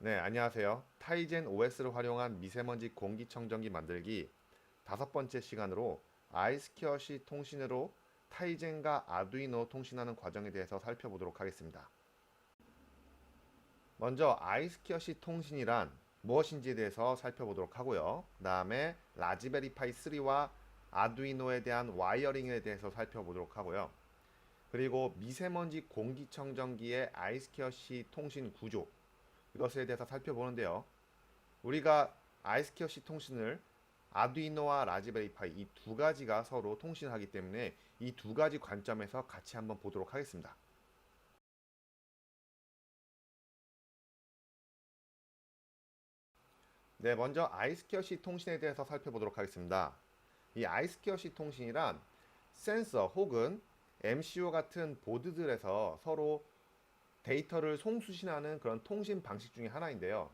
네, 안녕하세요. 타이젠 OS를 활용한 미세먼지 공기청정기 만들기 다섯 번째 시간으로 아이스키어시 통신으로 타이젠과 아두이노 통신하는 과정에 대해서 살펴보도록 하겠습니다. 먼저 아이스키어시 통신이란 무엇인지에 대해서 살펴보도록 하고요. 그 다음에 라즈베리 파이 3와 아두이노에 대한 와이어링에 대해서 살펴보도록 하고요. 그리고 미세먼지 공기청정기의 아이스키어시 통신 구조 이것에 대해서 살펴보는데요. 우리가 아이스키어시 통신을 아두이노와 라즈베리파이 이 두 가지가 서로 통신하기 때문에 이 두 가지 관점에서 같이 한번 보도록 하겠습니다. 네, 먼저 아이스키어시 통신에 대해서 살펴보도록 하겠습니다. 이 아이스키어시 통신이란 센서 혹은 MCU 같은 보드들에서 서로 데이터를 송수신하는 그런 통신 방식 중에 하나인데요.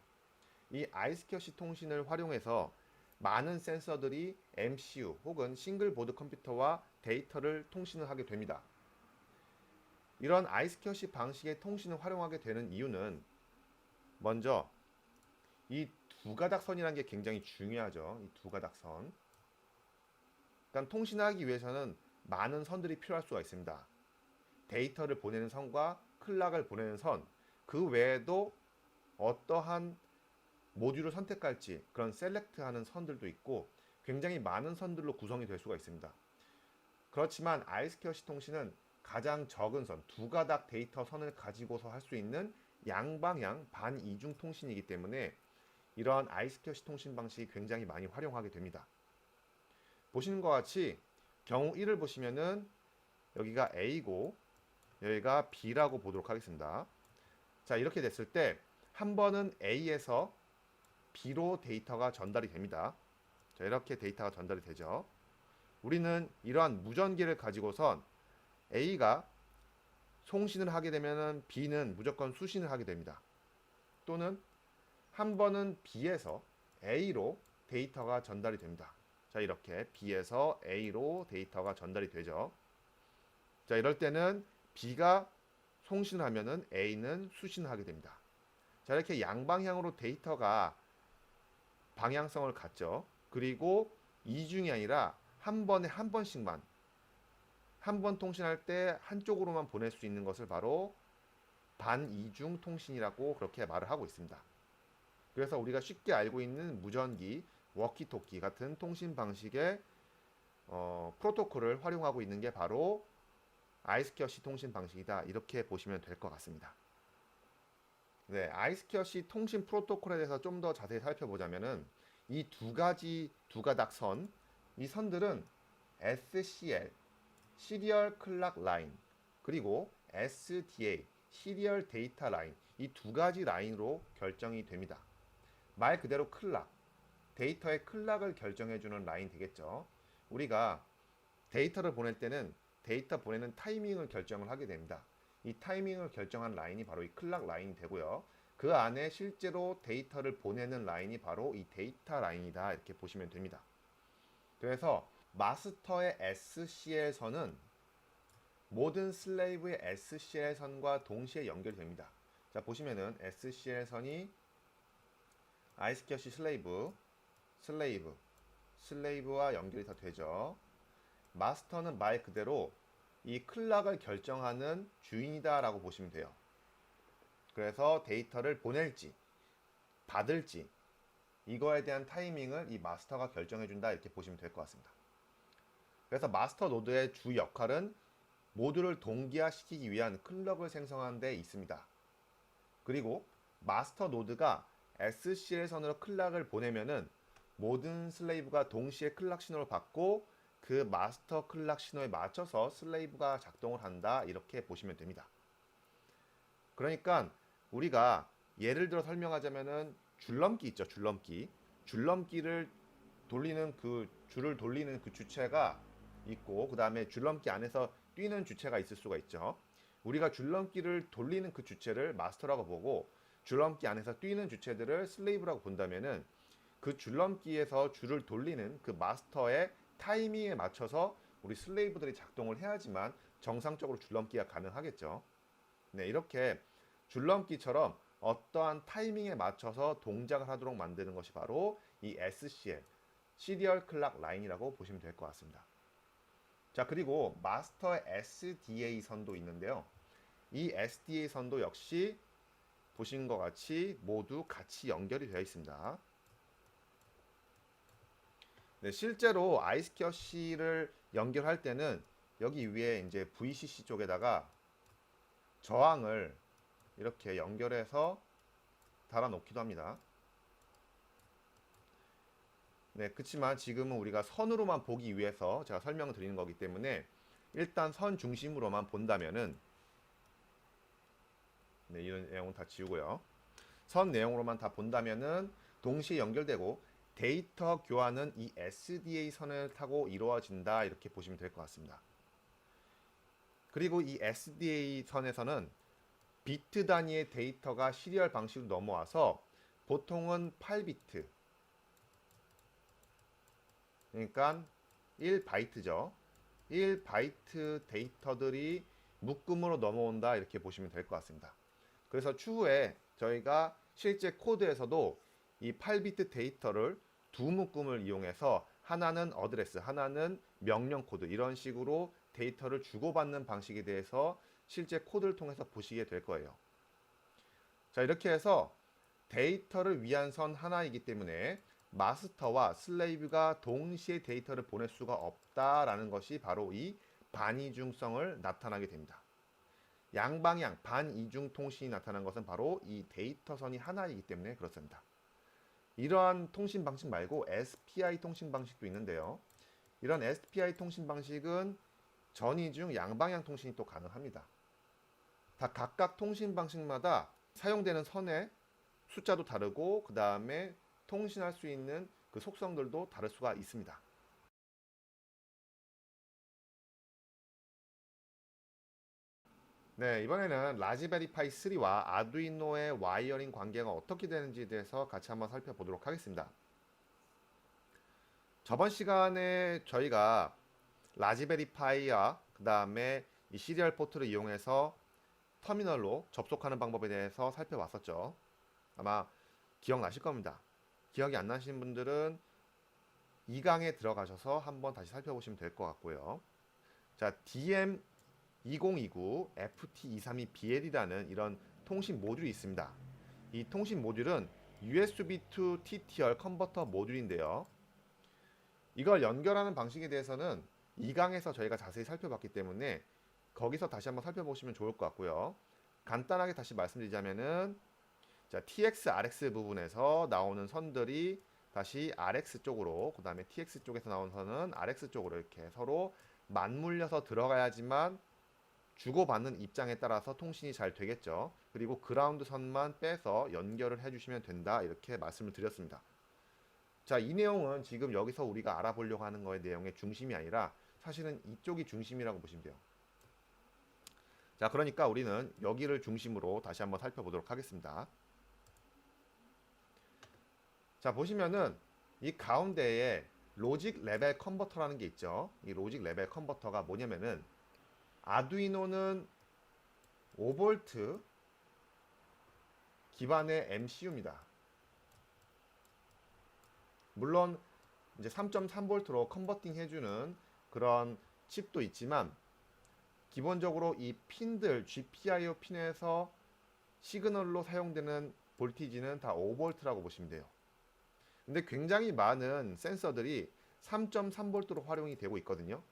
이 아이스키어시 통신을 활용해서 많은 센서들이 MCU 혹은 싱글 보드 컴퓨터와 데이터를 통신을 하게 됩니다. 이런 아이스키어시 방식의 통신을 활용하게 되는 이유는 먼저 이 두 가닥 선이라는 게 굉장히 중요하죠. 이 두 가닥선. 그러니까 통신하기 위해서는 많은 선들이 필요할 수가 있습니다. 데이터를 보내는 선과 클락을 보내는 선, 그 외에도 어떠한 모듈을 선택할지 그런 셀렉트하는 선들도 있고 굉장히 많은 선들로 구성이 될 수가 있습니다. 그렇지만 아이스키어시 통신은 가장 적은 선, 두 가닥 데이터 선을 가지고서 할 수 있는 양방향 반이중 통신이기 때문에 이러한 아이스키어시 통신 방식이 굉장히 많이 활용하게 됩니다. 보시는 것 같이 경우 1을 보시면은 여기가 A고 여기가 B라고 보도록 하겠습니다. 자, 이렇게 됐을 때 한 번은 A에서 B로 데이터가 전달이 됩니다. 자, 이렇게 데이터가 전달이 되죠. 우리는 이러한 무전기를 가지고선 A가 송신을 하게 되면은 B는 무조건 수신을 하게 됩니다. 또는 한 번은 B에서 A로 데이터가 전달이 됩니다. 자, 이렇게 B에서 A로 데이터가 전달이 되죠. 자, 이럴 때는 B가 송신을 하면은 A는 수신을 하게 됩니다. 자, 이렇게 양방향으로 데이터가 방향성을 갖죠. 그리고 이중이 아니라 한 번에 한 번씩만 한 번 통신할 때 한쪽으로만 보낼 수 있는 것을 바로 반이중 통신이라고 그렇게 말을 하고 있습니다. 그래서 우리가 쉽게 알고 있는 무전기, 워키토키 같은 통신 방식의 어, 프로토콜을 활용하고 있는 게 바로 아이스키어시 통신 방식이다. 이렇게 보시면 될 것 같습니다. 네, 아이스키어시 통신 프로토콜에 대해서 좀 더 자세히 살펴보자면은 이 두 가지 두 가닥 선, 이 선들은 SCL, 시리얼 클락 라인, 그리고 SDA, 시리얼 데이터 라인, 이 두 가지 라인으로 결정이 됩니다. 말 그대로 클락, 데이터의 클락을 결정해주는 라인 되겠죠. 우리가 데이터를 보낼 때는 데이터 보내는 타이밍을 결정을 하게 됩니다. 이 타이밍을 결정한 라인이 바로 이 클락 라인이 되고요. 그 안에 실제로 데이터를 보내는 라인이 바로 이 데이터 라인이다. 이렇게 보시면 됩니다. 그래서 마스터의 SCL 선은 모든 슬레이브의 SCL 선과 동시에 연결됩니다. 자, 보시면은 SCL 선이 아이스키어시 슬레이브, 슬레이브, 슬레이브와 연결이 다 되죠. 마스터는 말 그대로 이 클락을 결정하는 주인이다라고 보시면 돼요. 그래서 데이터를 보낼지, 받을지, 이거에 대한 타이밍을 이 마스터가 결정해 준다 이렇게 보시면 될 것 같습니다. 그래서 마스터 노드의 주 역할은 모듈을 동기화시키기 위한 클럭을 생성하는 데 있습니다. 그리고 마스터 노드가 SCL 선으로 클락을 보내면은 모든 슬레이브가 동시에 클락 신호를 받고 그 마스터 클락 신호에 맞춰서 슬레이브가 작동을 한다 이렇게 보시면 됩니다. 그러니까 우리가 예를 들어 설명하자면은 줄넘기 있죠 줄넘기 줄넘기를 돌리는 그 줄을 돌리는 그 주체가 있고 그 다음에 줄넘기 안에서 뛰는 주체가 있을 수가 있죠. 우리가 줄넘기를 돌리는 그 주체를 마스터라고 보고 줄넘기 안에서 뛰는 주체들을 슬레이브라고 본다면은 그 줄넘기에서 줄을 돌리는 그 마스터의 타이밍에 맞춰서 우리 슬레이브들이 작동을 해야지만 정상적으로 줄넘기가 가능하겠죠. 네, 이렇게 줄넘기처럼 어떠한 타이밍에 맞춰서 동작을 하도록 만드는 것이 바로 이 SCL, 시리얼 클락 라인이라고 보시면 될 것 같습니다. 자, 그리고 마스터 SDA 선도 있는데요. 이 SDA 선도 역시 보신 것 같이 모두 같이 연결이 되어 있습니다. 네, 실제로 아이스켜시를 연결할 때는 여기 위에 이제 VCC 쪽에다가 저항을 이렇게 연결해서 달아 놓기도 합니다. 네, 그렇지만 지금은 우리가 선으로만 보기 위해서 제가 설명을 드리는 거기 때문에 일단 선 중심으로만 본다면은 네, 이런 내용은 다 지우고요. 선 내용으로만 다 본다면은 동시에 연결되고 데이터 교환은 이 SDA 선을 타고 이루어진다 이렇게 보시면 될 것 같습니다. 그리고 이 SDA 선에서는 비트 단위의 데이터가 시리얼 방식으로 넘어와서 보통은 8비트 그러니까 1바이트죠. 1바이트 데이터들이 묶음으로 넘어온다 이렇게 보시면 될 것 같습니다. 그래서 추후에 저희가 실제 코드에서도 이 8비트 데이터를 두 묶음을 이용해서 하나는 어드레스, 하나는 명령 코드 이런 식으로 데이터를 주고받는 방식에 대해서 실제 코드를 통해서 보시게 될 거예요. 자, 이렇게 해서 데이터를 위한 선 하나이기 때문에 마스터와 슬레이브가 동시에 데이터를 보낼 수가 없다라는 것이 바로 이 반이중성을 나타나게 됩니다. 양방향 반이중 통신이 나타난 것은 바로 이 데이터 선이 하나이기 때문에 그렇습니다. 이러한 통신 방식 말고 SPI 통신 방식도 있는데요. 이런 SPI 통신 방식은 전이 중 양방향 통신이 또 가능합니다. 다 각각 통신 방식마다 사용되는 선의 숫자도 다르고 그 다음에 통신할 수 있는 그 속성들도 다를 수가 있습니다. 네, 이번에는 라즈베리 파이 3와 아두이노의 와이어링 관계가 어떻게 되는지에 대해서 같이 한번 살펴보도록 하겠습니다. 저번 시간에 저희가 라즈베리 파이와 그 다음에 이 시리얼 포트를 이용해서 터미널로 접속하는 방법에 대해서 살펴봤었죠. 아마 기억나실 겁니다. 기억이 안 나시는 분들은 2강에 들어가셔서 한번 다시 살펴보시면 될 것 같고요. 자, DM 2029 FT232BL이라는 이런 통신 모듈이 있습니다. 이 통신 모듈은 USB to TTL 컨버터 모듈인데요. 이걸 연결하는 방식에 대해서는 2강에서 저희가 자세히 살펴봤기 때문에 거기서 다시 한번 살펴보시면 좋을 것 같고요. 간단하게 다시 말씀드리자면은 자, TX, RX 부분에서 나오는 선들이 다시 RX 쪽으로, 그 다음에 TX 쪽에서 나온 선은 RX 쪽으로 이렇게 서로 맞물려서 들어가야지만 주고받는 입장에 따라서 통신이 잘 되겠죠. 그리고 그라운드 선만 빼서 연결을 해주시면 된다. 이렇게 말씀을 드렸습니다. 자, 이 내용은 지금 여기서 우리가 알아보려고 하는 거의 내용의 중심이 아니라 사실은 이쪽이 중심이라고 보시면 돼요. 자, 그러니까 우리는 여기를 중심으로 다시 한번 살펴보도록 하겠습니다. 자, 보시면은 이 가운데에 로직 레벨 컨버터라는 게 있죠. 이 로직 레벨 컨버터가 뭐냐면은 아두이노는 5V 기반의 MCU입니다. 물론 이제 3.3V로 컨버팅 해주는 그런 칩도 있지만 기본적으로 이 핀들 GPIO 핀에서 시그널로 사용되는 볼티지는 다 5V라고 보시면 돼요. 근데 굉장히 많은 센서들이 3.3V로 활용이 되고 있거든요.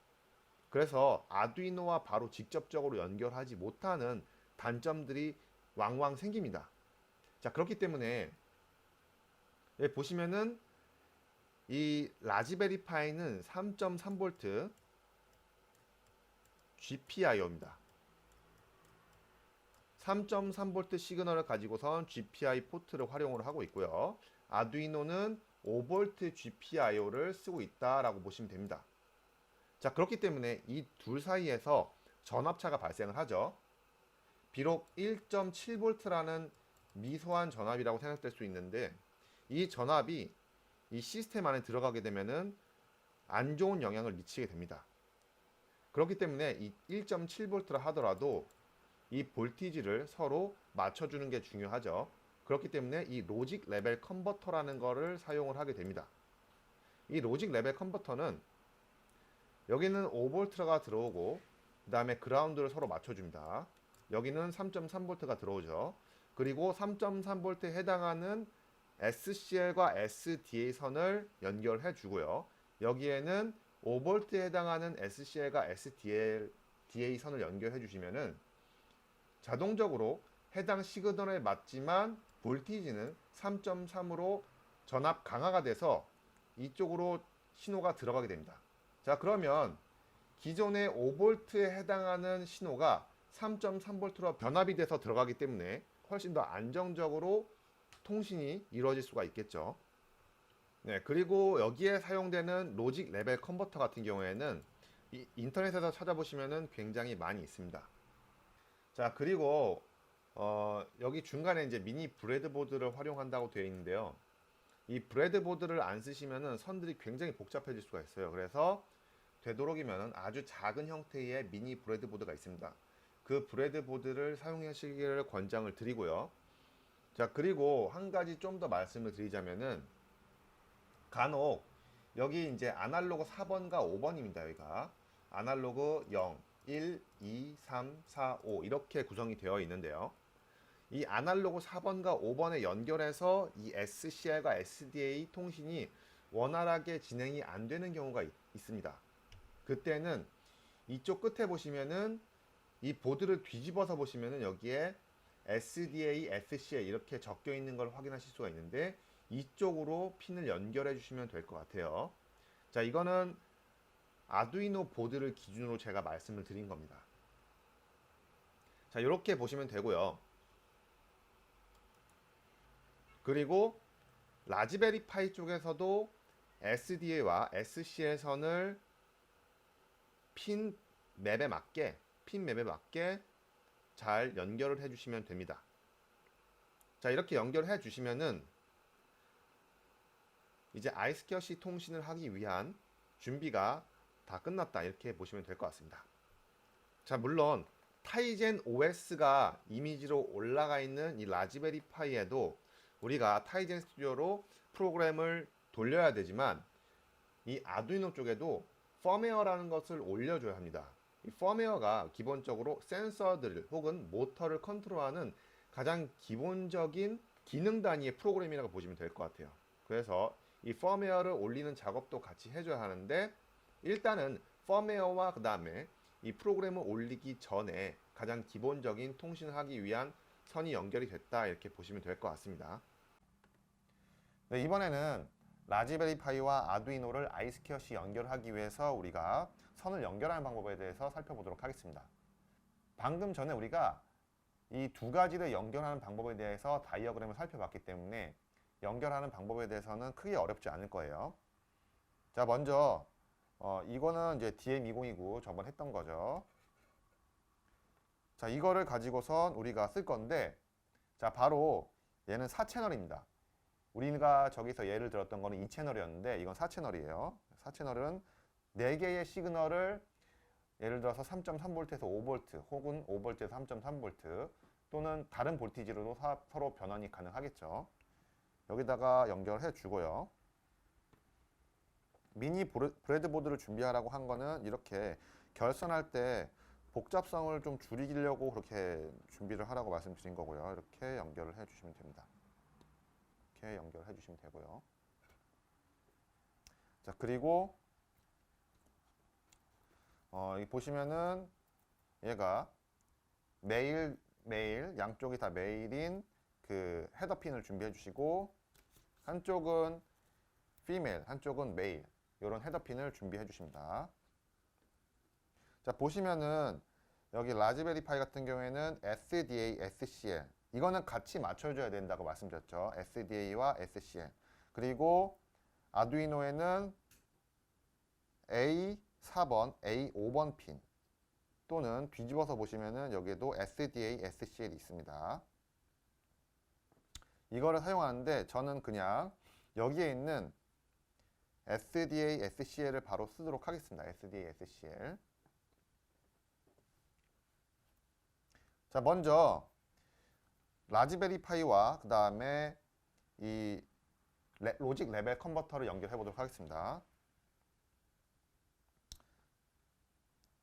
그래서 아두이노와 바로 직접적으로 연결하지 못하는 단점들이 왕왕 생깁니다. 자, 그렇기 때문에 여기 보시면은 이 라즈베리 파이는 3.3V GPIO입니다. 3.3V 시그널을 가지고선 GPI 포트를 활용을 하고 있고요. 아두이노는 5V GPIO를 쓰고 있다라고 보시면 됩니다. 자, 그렇기 때문에 이 둘 사이에서 전압차가 발생을 하죠. 비록 1.7V라는 미소한 전압이라고 생각될 수 있는데 이 전압이 이 시스템 안에 들어가게 되면은 안 좋은 영향을 미치게 됩니다. 그렇기 때문에 이 1.7V라 하더라도 이 볼티지를 서로 맞춰주는 게 중요하죠. 그렇기 때문에 이 로직 레벨 컨버터라는 거를 사용을 하게 됩니다. 이 로직 레벨 컨버터는 여기는 5볼트가 들어오고 그 다음에 그라운드를 서로 맞춰줍니다. 여기는 3.3볼트가 들어오죠. 그리고 3.3볼트에 해당하는 SCL과 SDA 선을 연결해 주고요. 여기에는 5볼트에 해당하는 SCL과 SDA 선을 연결해 주시면은 자동적으로 해당 시그널에 맞지만 볼티지는 3.3으로 전압 강화가 돼서 이쪽으로 신호가 들어가게 됩니다. 자, 그러면 기존의 5볼트에 해당하는 신호가 3.3볼트로 변압이 돼서 들어가기 때문에 훨씬 더 안정적으로 통신이 이루어질 수가 있겠죠. 네, 그리고 여기에 사용되는 로직 레벨 컨버터 같은 경우에는 이 인터넷에서 찾아보시면은 굉장히 많이 있습니다. 자, 그리고 어, 여기 중간에 이제 미니 브레드보드를 활용한다고 되어 있는데요. 이 브레드보드를 안 쓰시면은 선들이 굉장히 복잡해질 수가 있어요. 그래서 되도록이면 아주 작은 형태의 미니 브레드보드가 있습니다. 그 브레드보드를 사용하시기를 권장을 드리고요. 자, 그리고 한 가지 좀 더 말씀을 드리자면은 간혹 여기 이제 아날로그 4번과 5번입니다. 여기가 아날로그 0, 1, 2, 3, 4, 5 이렇게 구성이 되어 있는데요. 이 아날로그 4번과 5번에 연결해서 이 SCR과 SDA 통신이 원활하게 진행이 안 되는 경우가 있, 있습니다. 그때는 이쪽 끝에 보시면은 이 보드를 뒤집어서 보시면은 여기에 SDA, SCA 이렇게 적혀 있는 걸 확인하실 수가 있는데 이쪽으로 핀을 연결해 주시면 될 것 같아요. 자, 이거는 아두이노 보드를 기준으로 제가 말씀을 드린 겁니다. 자, 이렇게 보시면 되고요. 그리고 라즈베리 파이 쪽에서도 SDA와 SCL 선을 핀 맵에 맞게 핀 맵에 맞게 잘 연결을 해 주시면 됩니다. 자, 이렇게 연결해 주시면은 이제 아이스캐시 통신을 하기 위한 준비가 다 끝났다. 이렇게 보시면 될 것 같습니다. 자, 물론 타이젠 OS가 이미지로 올라가 있는 이 라즈베리 파이에도 우리가 타이젠 스튜디오로 프로그램을 돌려야 되지만 이 아두이노 쪽에도 펌웨어라는 것을 올려줘야 합니다. 이 펌웨어가 기본적으로 센서들 혹은 모터를 컨트롤하는 가장 기본적인 기능 단위의 프로그램이라고 보시면 될 것 같아요. 그래서 이 펌웨어를 올리는 작업도 같이 해줘야 하는데 일단은 펌웨어와 그 다음에 이 프로그램을 올리기 전에 가장 기본적인 통신을 하기 위한 선이 연결이 됐다 이렇게 보시면 될 것 같습니다. 네, 이번에는 라즈베리 파이와 아두이노를 아이스케어시 연결하기 위해서 우리가 선을 연결하는 방법에 대해서 살펴보도록 하겠습니다. 방금 전에 우리가 이 두 가지를 연결하는 방법에 대해서 다이어그램을 살펴봤기 때문에 연결하는 방법에 대해서는 크게 어렵지 않을 거예요. 자, 먼저 어, 이거는 이제 DM2029 저번 했던 거죠. 자, 이거를 가지고선 우리가 쓸 건데 자, 바로 얘는 4채널입니다. 우리가 저기서 예를 들었던 거는 2채널이었는데 이건 4채널이에요. 4채널은 4개의 시그널을 예를 들어서 3.3V에서 5V 혹은 5V에서 3.3V 또는 다른 볼티지로도 사- 서로 변환이 가능하겠죠. 여기다가 연결해 주고요. 미니 브레- 브레드보드를 준비하라고 한 거는 이렇게 결선할 때 복잡성을 좀 줄이려고 그렇게 준비를 하라고 말씀드린 거고요. 이렇게 연결을 해 주시면 됩니다. 이렇게 연결해 주시면 되고요. 자, 그리고 어, 이 보시면은 얘가 메일 메일 양쪽이 다 메일인 그 헤더 핀을 준비해 주시고 한쪽은 피메일, 한쪽은 메일 이런 헤더 핀을 준비해 주십니다. 자 보시면은 여기 라즈베리 파이 같은 경우에는 SDA, SCL 이거는 같이 맞춰줘야 된다고 말씀드렸죠. SDA와 SCL 그리고 아두이노에는 A4번, A5번 핀 또는 뒤집어서 보시면은 여기에도 SDA, SCL이 있습니다. 이거를 사용하는데 저는 그냥 여기에 있는 SDA, SCL을 바로 쓰도록 하겠습니다. SDA, SCL. 자, 먼저 라즈베리 파이와 그 다음에 이 레- 로직 레벨 컨버터를 연결해 보도록 하겠습니다.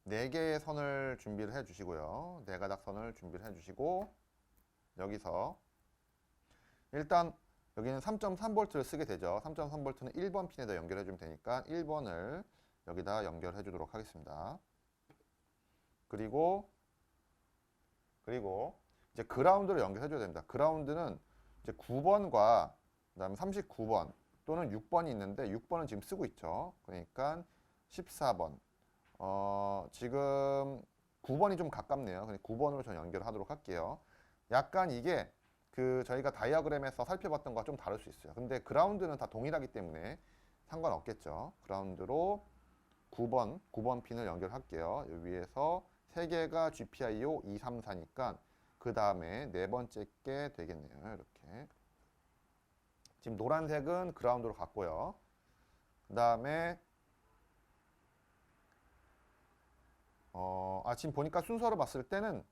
네 개의 선을 준비를 해 주시고요. 네 가닥 선을 준비를 해 주시고 여기서 일단 여기는 3.3V를 쓰게 되죠. 3.3V는 1번 핀에다 연결해 주면 되니까 1번을 여기다 연결해 주도록 하겠습니다. 그리고 그리고 이제 그라운드를 연결해 줘야 됩니다. 그라운드는 이제 9번과 그다음에 39번 또는 6번이 있는데 6번은 지금 쓰고 있죠. 그러니까 14번. 어, 지금 9번이 좀 가깝네요. 그냥 9번으로 저 연결하도록 할게요. 약간 이게 그 저희가 다이어그램에서 살펴봤던 거와 좀 다를 수 있어요. 근데 그라운드는 다 동일하기 때문에 상관없겠죠. 그라운드로 9번, 9번 핀을 연결할게요. 위에서 세 개가 GPIO 2, 3, 4니까 그 다음에 네 번째 게 되겠네요. 이렇게. 지금 노란색은 그라운드로 갔고요. 그 다음에 어, 아, 지금 보니까 순서로 봤을 때는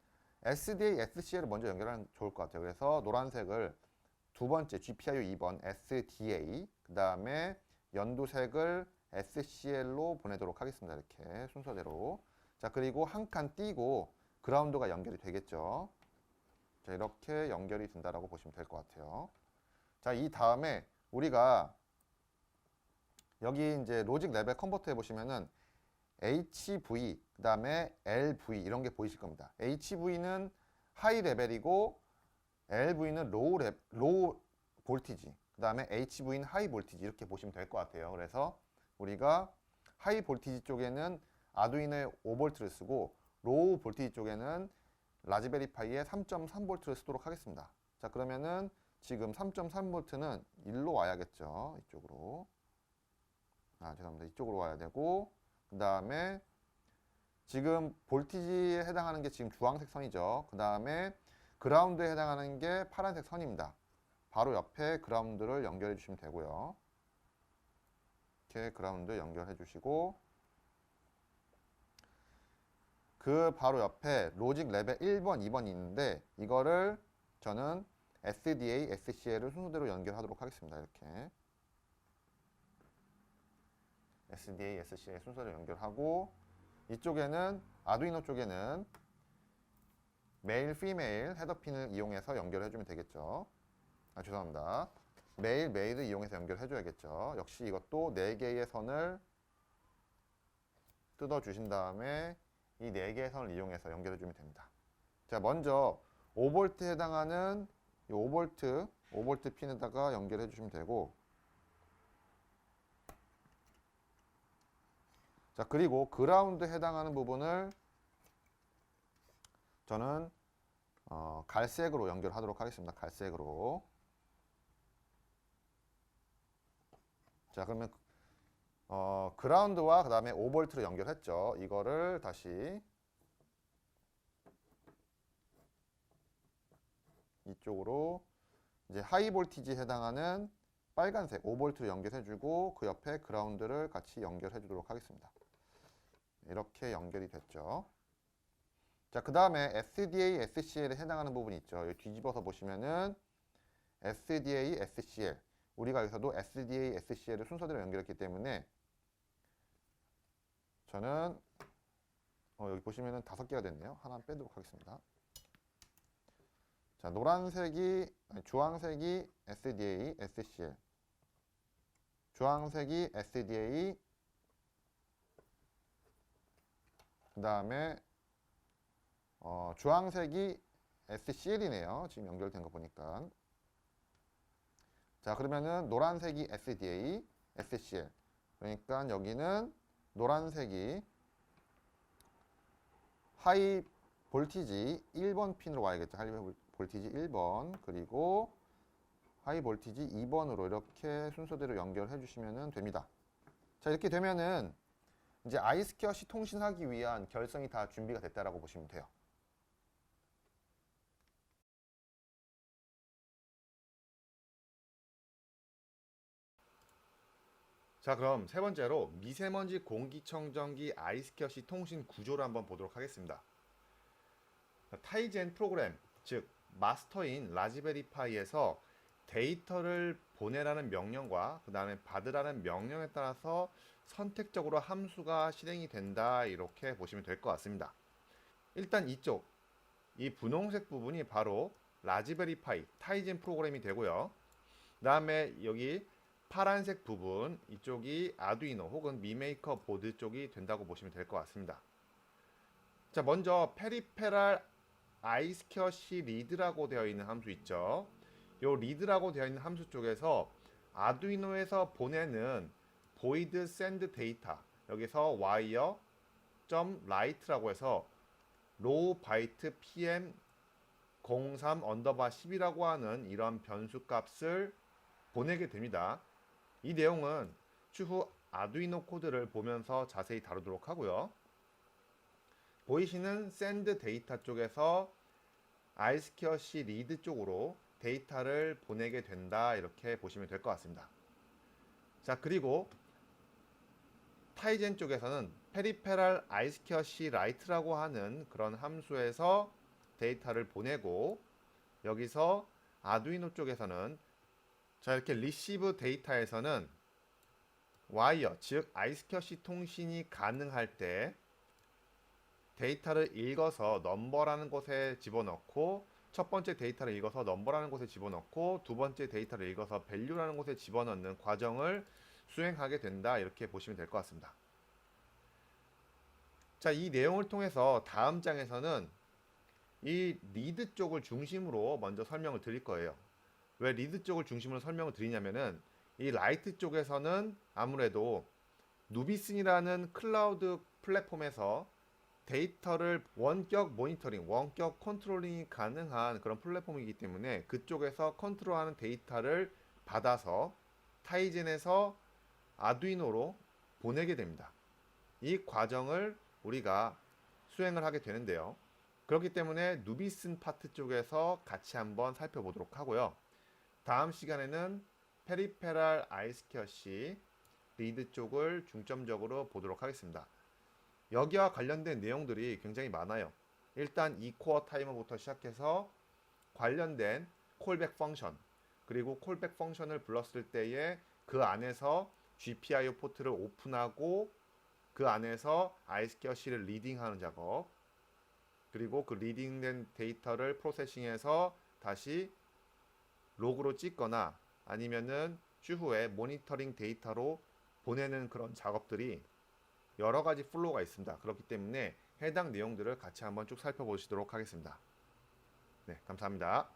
SDA, SCL을 먼저 연결하면 좋을 것 같아요. 그래서 노란색을 두 번째 GPIO 2번 SDA, 그 다음에 연두색을 SCL로 보내도록 하겠습니다. 이렇게 순서대로. 자, 그리고 한 칸 띄고 그라운드가 연결이 되겠죠. 자, 이렇게 연결이 된다라고 보시면 될 것 같아요. 자, 이 다음에 우리가 여기 이제 로직 레벨 컨버터 해보시면은 HV, 그 다음에 LV 이런 게 보이실 겁니다. HV는 하이 레벨이고 LV는 로우 레, 로우 볼티지, 그 다음에 HV는 하이 볼티지 이렇게 보시면 될 것 같아요. 그래서 우리가 하이 볼티지 쪽에는 아두이노의 5V를 쓰고 로우 볼티지 쪽에는 라즈베리 파이의 3.3V를 쓰도록 하겠습니다. 자 그러면은 지금 3.3V는 일로 와야겠죠. 이쪽으로. 아 죄송합니다. 이쪽으로 와야 되고 그 다음에 지금 볼티지에 해당하는 게 지금 주황색 선이죠. 그 다음에 그라운드에 해당하는 게 파란색 선입니다. 바로 옆에 그라운드를 연결해 주시면 되고요. 이렇게 그라운드 연결해 주시고 그 바로 옆에 로직 레벨 1번, 2번이 있는데 이거를 저는 SDA, SCL을 순서대로 연결하도록 하겠습니다. 이렇게 SDA, SCL 순서대로 연결하고 이쪽에는 아두이노 쪽에는 메일, 피메일 헤더핀을 이용해서 연결해 주면 되겠죠. 아 죄송합니다. 메일, 메일을 이용해서 연결해 줘야겠죠. 역시 이것도 4개의 선을 뜯어 주신 다음에 이 4개의 선을 이용해서 연결해 주면 됩니다. 자, 먼저 5V에 해당하는 이 5V, 5V 핀에다가 연결해 주시면 되고 자, 그리고 그라운드에 해당하는 부분을 저는 어, 갈색으로 연결하도록 하겠습니다. 갈색으로. 자, 그러면 어, 그라운드와 그 다음에 5V로 연결했죠. 이거를 다시 이쪽으로 이제 하이 볼티지에 해당하는 빨간색 5V로 연결해주고 그 옆에 그라운드를 같이 연결해 주도록 하겠습니다. 이렇게 연결이 됐죠. 자, 그 다음에 SDA, SCL에 해당하는 부분이 있죠. 여기 뒤집어서 보시면은 SDA, SCL. 우리가 여기서도 SDA, SCL을 순서대로 연결했기 때문에 저는 어, 여기 보시면은 다섯 개가 됐네요. 하나 빼도록 하겠습니다. 자, 노란색이 아니, 주황색이 SDA, SCL. 주황색이 SDA. 그 다음에 어, 주황색이 SCL이네요. 지금 연결된 거 보니까. 자, 그러면은 노란색이 SDA, SCL. 그러니까 여기는 노란색이 하이 볼티지 1번 핀으로 와야겠죠. 하이 볼티지 1번. 그리고 하이 볼티지 2번으로 이렇게 순서대로 연결해 주시면 됩니다. 자, 이렇게 되면은 이제 아이스키엇이 통신하기 위한 결성이 다 준비가 됐다라고 보시면 돼요. 자 그럼 세 번째로 미세먼지 공기청정기 아이스키엇이 통신 구조를 한번 보도록 하겠습니다. 타이젠 프로그램, 즉 마스터인 라즈베리파이에서 데이터를 보내라는 명령과 그 다음에 받으라는 명령에 따라서 선택적으로 함수가 실행이 된다 이렇게 보시면 될 것 같습니다. 일단 이쪽 이 분홍색 부분이 바로 라즈베리파이 타이젠 프로그램이 되고요. 그 다음에 여기 파란색 부분 이쪽이 아두이노 혹은 미메이커 보드 쪽이 된다고 보시면 될 것 같습니다. 자 먼저 페리페랄 아이스케어 C 리드라고 되어 있는 함수 있죠. 요 리드라고 되어 있는 함수 쪽에서 아두이노에서 보내는 void send data 여기서 wire 점 right라고 해서 low byte pm 03 언더바 10이라고 하는 이런 변수 값을 보내게 됩니다. 이 내용은 추후 아두이노 코드를 보면서 자세히 다루도록 하고요. 보이시는 send 데이터 쪽에서 아이스케어 C 리드 쪽으로 데이터를 보내게 된다 이렇게 보시면 될 것 같습니다. 자 그리고 타이젠 쪽에서는 페리페랄 아이스케어 C 라이트라고 하는 그런 함수에서 데이터를 보내고 여기서 아두이노 쪽에서는 자 이렇게 리시브 데이터에서는 와이어 즉 아이스케어 C 통신이 가능할 때 데이터를 읽어서 넘버라는 곳에 집어넣고 첫 번째 데이터를 읽어서 넘버라는 곳에 집어넣고 두 번째 데이터를 읽어서 밸류라는 곳에 집어넣는 과정을 수행하게 된다 이렇게 보시면 될 것 같습니다. 자, 이 내용을 통해서 다음 장에서는 이 리드 쪽을 중심으로 먼저 설명을 드릴 거예요. 왜 리드 쪽을 중심으로 설명을 드리냐면은 이 라이트 쪽에서는 아무래도 누비슨이라는 클라우드 플랫폼에서 데이터를 원격 모니터링, 원격 컨트롤링이 가능한 그런 플랫폼이기 때문에 그쪽에서 컨트롤하는 데이터를 받아서 타이젠에서 아두이노로 보내게 됩니다. 이 과정을 우리가 수행을 하게 되는데요. 그렇기 때문에 누비슨 파트 쪽에서 같이 한번 살펴보도록 하고요. 다음 시간에는 페리페랄 아이스케어 C 리드 쪽을 중점적으로 보도록 하겠습니다. 여기와 관련된 내용들이 굉장히 많아요. 일단 이 코어 타이머부터 시작해서 관련된 콜백 펑션 그리고 콜백 펑션을 불렀을 때에 그 안에서 GPIO 포트를 오픈하고 그 안에서 아이스케어 C를 리딩하는 작업 그리고 그 리딩된 데이터를 프로세싱해서 다시 로그로 찍거나 아니면은 추후에 모니터링 데이터로 보내는 그런 작업들이 여러 가지 플로우가 있습니다. 그렇기 때문에 해당 내용들을 같이 한번 쭉 살펴보시도록 하겠습니다. 네, 감사합니다.